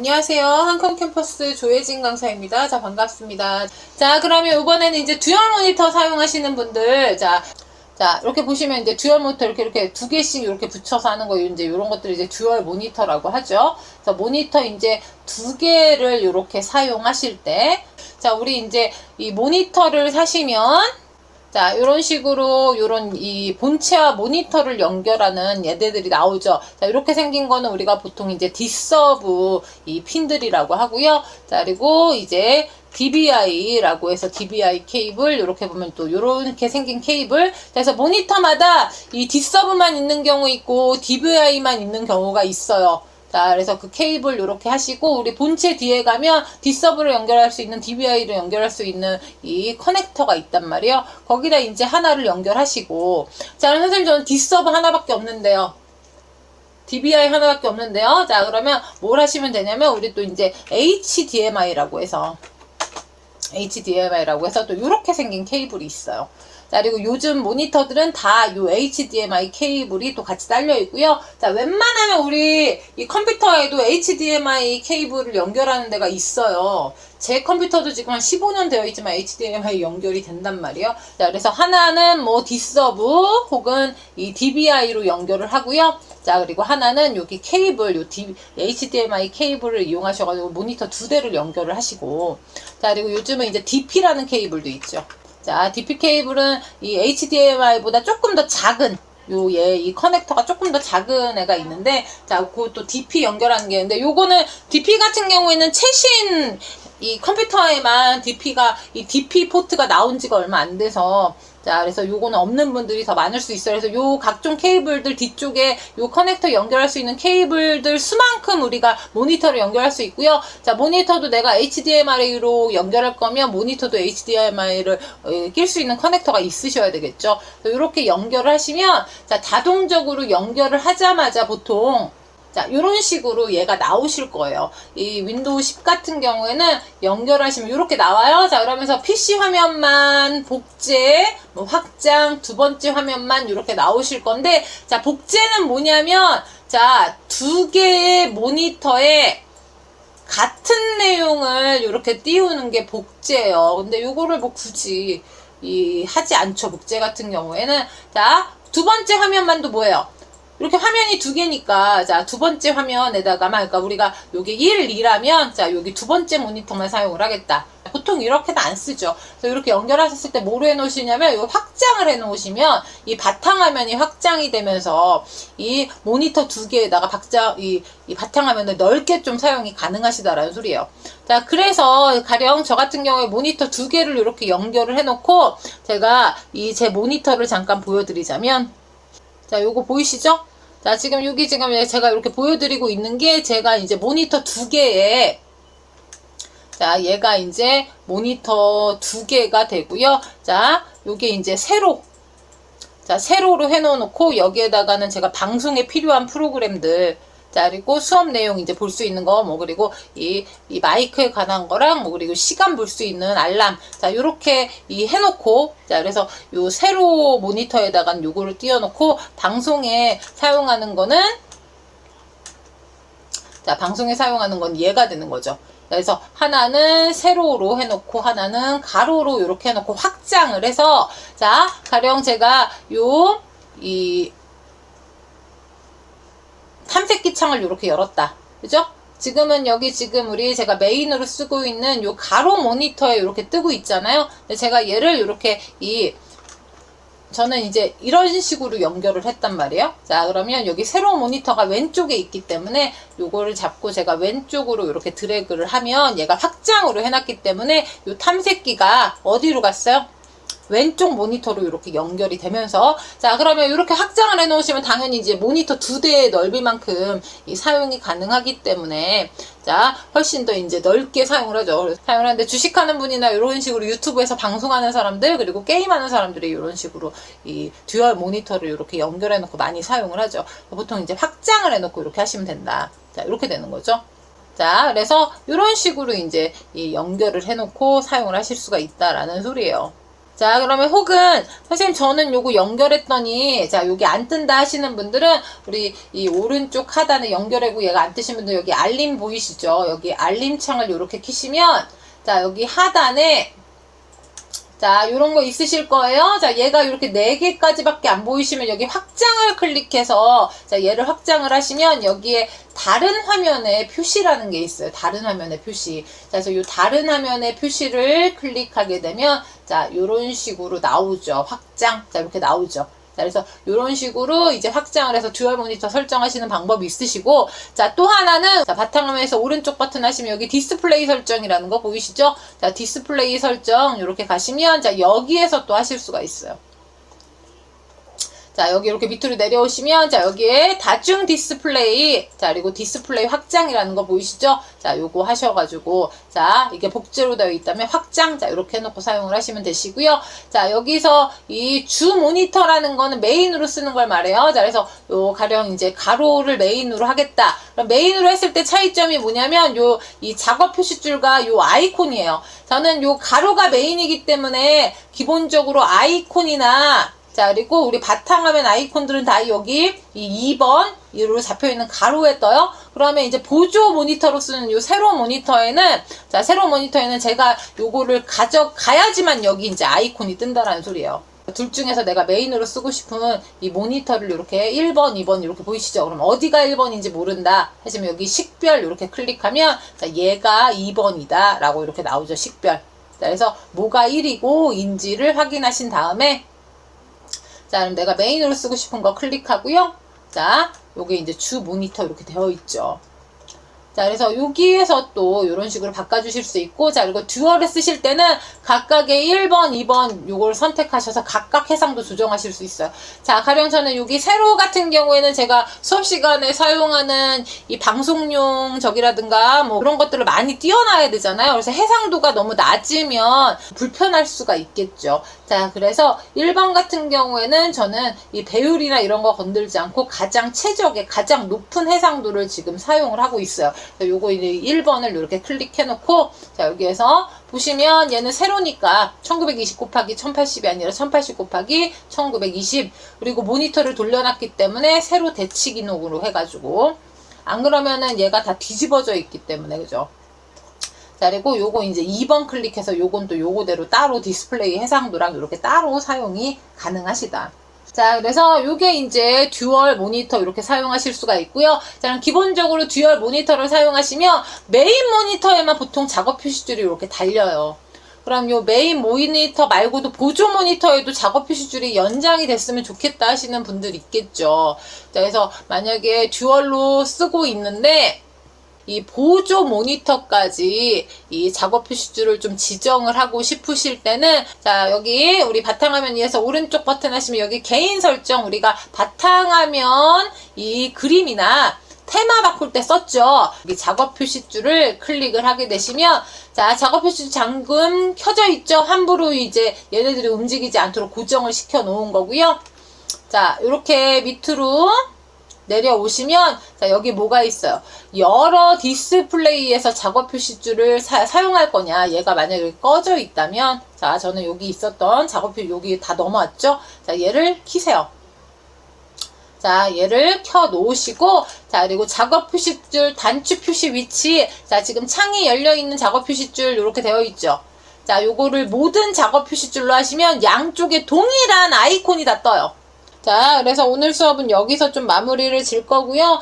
안녕하세요. 한컴 캠퍼스 조혜진 강사입니다. 자, 반갑습니다. 자, 그러면 이번에는 이제 듀얼 모니터 사용하시는 분들, 자, 자, 이렇게 보시면 이제 듀얼 모니터 이렇게 이렇게 두 개씩 이렇게 붙여서 하는 거 이제 이런 것들 이제 듀얼 모니터라고 하죠. 그래서 모니터 이제 두 개를 이렇게 사용하실 때, 자, 우리 이제 이 모니터를 사시면 자, 이런 식으로 이런 이 본체와 모니터를 연결하는 얘네들이 나오죠. 자, 이렇게 생긴 거는 우리가 보통 이제 뒷서브 이 핀들이라고 하고요. 자, 그리고 이제 DBI라고 해서 DBI 케이블 이렇게 보면 또 이렇게 생긴 케이블 그래서 모니터마다 이 뒷서브만 있는 경우 있고 DBI만 있는 경우가 있어요. 자, 그래서 그 케이블 이렇게 하시고 우리 본체 뒤에 가면 뒷서브를 연결할 수 있는 DBI를 연결할 수 있는 이 커넥터가 있단 말이에요. 거기다 이제 하나를 연결하시고 자, 선생님 저는 뒷서브 하나밖에 없는데요. DBI 하나밖에 없는데요. 자, 그러면 뭘 하시면 되냐면 우리 또 이제 HDMI라고 해서 HDMI라고 해서 또 이렇게 생긴 케이블이 있어요. 자, 그리고 요즘 모니터들은 다 요 HDMI 케이블이 또 같이 딸려 있고요. 자, 웬만하면 우리 이 컴퓨터에도 HDMI 케이블을 연결하는 데가 있어요. 제 컴퓨터도 지금 한 15년 되어 있지만 HDMI 연결이 된단 말이에요. 자, 그래서 하나는 뭐 뒷서브 혹은 이 DBI로 연결을 하고요. 자, 그리고 하나는 여기 케이블, 요 D, HDMI 케이블을 이용하셔가지고 모니터 두 대를 연결을 하시고. 자, 그리고 요즘은 이제 DP라는 케이블도 있죠. 자, DP 케이블은 이 HDMI보다 조금 더 작은 요, 얘, 이 커넥터가 조금 더 작은 애가 있는데, 자, 그것도 DP 연결하는 게 있는데, 요거는 DP 같은 경우에는 최신 이 컴퓨터에만 DP가, 이 DP 포트가 나온 지가 얼마 안 돼서, 자, 그래서 요거는 없는 분들이 더 많을 수 있어요. 그래서 요 각종 케이블들 뒤쪽에 요 커넥터 연결할 수 있는 케이블들 수만큼 우리가 모니터를 연결할 수 있고요. 자, 모니터도 내가 HDMI로 연결할 거면 모니터도 HDMI를 어, 낄수 있는 커넥터가 있으셔야 되겠죠. 이렇게 연결을 하시면 자, 자동적으로 연결을 하자마자 보통 자, 이런 식으로 얘가 나오실 거예요. 이 윈도우 10 같은 경우에는 연결하시면 이렇게 나와요. 자, 그러면서 PC 화면만 복제, 뭐 확장, 두 번째 화면만 이렇게 나오실 건데, 자, 복제는 뭐냐면, 자, 두 개의 모니터에 같은 내용을 이렇게 띄우는 게 복제예요. 근데 이거를 뭐 굳이 이 하지 않죠. 복제 같은 경우에는 자, 두 번째 화면만도 뭐예요? 이렇게 화면이 두 개니까 자 두 번째 화면에다가만 그러니까 우리가 여기 1, 2라면 자 여기 두 번째 모니터만 사용을 하겠다. 보통 이렇게는 안 쓰죠. 그래서 이렇게 연결하셨을 때 뭐로 해놓으시냐면 이 확장을 해놓으시면 이 바탕화면이 확장이 되면서 이 모니터 두 개에다가 박자 이, 이 바탕화면을 넓게 좀 사용이 가능하시다라는 소리예요. 자 그래서 가령 저 같은 경우에 모니터 두 개를 이렇게 연결을 해놓고 제가 이 제 모니터를 잠깐 보여드리자면 자 요거 보이시죠? 자, 지금 여기 지금 제가 이렇게 보여드리고 있는 게 제가 이제 모니터 두 개에 자, 얘가 이제 모니터 두 개가 되고요. 자, 요게 이제 세로 자, 세로로 해놓고 여기에다가는 제가 방송에 필요한 프로그램들 자, 그리고 수업 내용 이제 볼 수 있는 거, 뭐, 그리고 이, 이 마이크에 관한 거랑, 뭐, 그리고 시간 볼 수 있는 알람. 자, 요렇게 이 해놓고, 자, 그래서 요 세로 모니터에다가 요거를 띄워놓고, 방송에 사용하는 거는, 자, 방송에 사용하는 건 얘가 되는 거죠. 그래서 하나는 세로로 해놓고 하나는 가로로 이렇게 해놓고 확장을 해서 자 가령 제가 요 이 탐색기 창을 이렇게 열었다 그죠? 지금은 여기 지금 우리 제가 메인으로 쓰고 있는 요 가로 모니터에 이렇게 뜨고 있잖아요. 제가 얘를 이렇게 이 저는 이제 이런 식으로 연결을 했단 말이에요. 자, 그러면 여기 새로운 모니터가 왼쪽에 있기 때문에 요거를 잡고 제가 왼쪽으로 이렇게 드래그를 하면 얘가 확장으로 해놨기 때문에 요 탐색기가 어디로 갔어요? 왼쪽 모니터로 이렇게 연결이 되면서 자 그러면 이렇게 확장을 해 놓으시면 당연히 이제 모니터 두 대의 넓이만큼 이 사용이 가능하기 때문에 자 훨씬 더 이제 넓게 사용을 하죠. 사용을 하는데 주식하는 분이나 이런 식으로 유튜브에서 방송하는 사람들 그리고 게임하는 사람들이 이런 식으로 이 듀얼 모니터를 이렇게 연결해 놓고 많이 사용을 하죠. 보통 이제 확장을 해 놓고 이렇게 하시면 된다. 자 이렇게 되는 거죠. 자, 그래서 이런 식으로 이제 이 연결을 해놓고 사용을 하실 수가 있다라는 소리예요. 자, 그러면 혹은, 선생님, 저는 요거 연결했더니, 자, 여기 안 뜬다 하시는 분들은, 우리 이 오른쪽 하단에 연결하고 얘가 안 뜨신 분들 여기 알림 보이시죠? 여기 알림창을 이렇게 키시면, 자, 여기 하단에, 자, 요런 거 있으실 거예요. 자, 얘가 이렇게 4개까지밖에 안 보이시면 여기 확장을 클릭해서, 자, 얘를 확장을 하시면 여기에 다른 화면에 표시라는 게 있어요. 다른 화면의 표시. 자, 그래서 요 다른 화면의 표시를 클릭하게 되면, 자, 요런 식으로 나오죠. 확장. 자, 이렇게 나오죠. 자, 그래서 이런 식으로 이제 확장을 해서 듀얼 모니터 설정하시는 방법이 있으시고, 자, 또 하나는, 자, 바탕화면에서 오른쪽 버튼 하시면 여기 디스플레이 설정이라는 거 보이시죠? 자, 디스플레이 설정, 이렇게 가시면, 자, 여기에서 또 하실 수가 있어요. 자, 여기 이렇게 밑으로 내려오시면, 자, 여기에 다중 디스플레이, 자, 그리고 디스플레이 확장이라는 거 보이시죠? 자, 요거 하셔가지고, 자, 이게 복제로 되어 있다면 확장, 자, 이렇게 해놓고 사용을 하시면 되시고요. 자, 여기서 이 주 모니터라는 거는 메인으로 쓰는 걸 말해요. 자, 그래서 요 가령 이제 가로를 메인으로 하겠다. 그럼 메인으로 했을 때 차이점이 뭐냐면, 요, 이 작업 표시줄과 요 아이콘이에요. 저는 요 가로가 메인이기 때문에 기본적으로 아이콘이나 자, 그리고 우리 바탕화면 아이콘들은 다 여기 이 2번 이로 잡혀 있는 가로에 떠요. 그러면 이제 보조 모니터로 쓰는 요 세로 모니터에는 자, 세로 모니터에는 제가 요거를 가져가야지만 여기 이제 아이콘이 뜬다라는 소리예요. 둘 중에서 내가 메인으로 쓰고 싶은 이 모니터를 이렇게 1번, 2번 이렇게 보이시죠? 그럼 어디가 1번인지 모른다 하시면 여기 식별 이렇게 클릭하면 자, 얘가 2번이다 라고 이렇게 나오죠. 식별. 자, 그래서 뭐가 1이고 인지를 확인하신 다음에 자, 그럼 내가 메인으로 쓰고 싶은 거 클릭하고요. 자, 요게 이제 주 모니터 이렇게 되어 있죠. 자, 그래서 여기에서 또 이런 식으로 바꿔주실 수 있고, 자, 그리고 듀얼에 쓰실 때는 각각의 1번, 2번 요걸 선택하셔서 각각 해상도 조정하실 수 있어요. 자, 가령 저는 여기 세로 같은 경우에는 제가 수업 시간에 사용하는 이 방송용 적이라든가 뭐 그런 것들을 많이 띄워놔야 되잖아요. 그래서 해상도가 너무 낮으면 불편할 수가 있겠죠. 자, 그래서 1번 같은 경우에는 저는 이 배율이나 이런 거 건들지 않고 가장 최적의 가장 높은 해상도를 지금 사용을 하고 있어요. 요거 이제 1번을 이렇게 클릭해 놓고 자, 여기에서 보시면 얘는 세로니까 1920 곱하기 1080이 아니라 1080 곱하기 1920 그리고 모니터를 돌려놨기 때문에 세로 대치 기능으로 해가지고 안 그러면은 얘가 다 뒤집어져 있기 때문에 그죠? 자, 그리고 요거 이제 2번 클릭해서 요건 또 요거대로 따로 디스플레이 해상도랑 이렇게 따로 사용이 가능하시다. 자, 그래서 요게 이제 듀얼 모니터 이렇게 사용하실 수가 있고요. 자, 그럼 기본적으로 듀얼 모니터를 사용하시면 메인 모니터에만 보통 작업 표시줄이 이렇게 달려요. 그럼 요 메인 모니터 말고도 보조 모니터에도 작업 표시줄이 연장이 됐으면 좋겠다 하시는 분들 있겠죠. 자, 그래서 만약에 듀얼로 쓰고 있는데 이 보조 모니터까지 이 작업 표시줄을 좀 지정을 하고 싶으실 때는 자 여기 우리 바탕화면 위에서 오른쪽 버튼 하시면 여기 개인 설정 우리가 바탕화면 이 그림이나 테마 바꿀 때 썼죠. 이 작업 표시줄을 클릭을 하게 되시면 자 작업 표시줄 잠금 켜져 있죠. 함부로 이제 얘네들이 움직이지 않도록 고정을 시켜 놓은 거고요. 자 이렇게 밑으로 내려오시면 자 여기 뭐가 있어요? 여러 디스플레이에서 작업 표시줄을 사, 용할 거냐. 얘가 만약에 꺼져 있다면 자 저는 여기 있었던 작업 표 여기 다 넘어왔죠? 자 얘를 키세요. 자 얘를 켜 놓으시고 자 그리고 작업 표시줄 단추 표시 위치 자 지금 창이 열려 있는 작업 표시줄 이렇게 되어 있죠? 자 요거를 모든 작업 표시줄로 하시면 양쪽에 동일한 아이콘이 다 떠요 자, 그래서 오늘 수업은 여기서 좀 마무리를 질 거고요.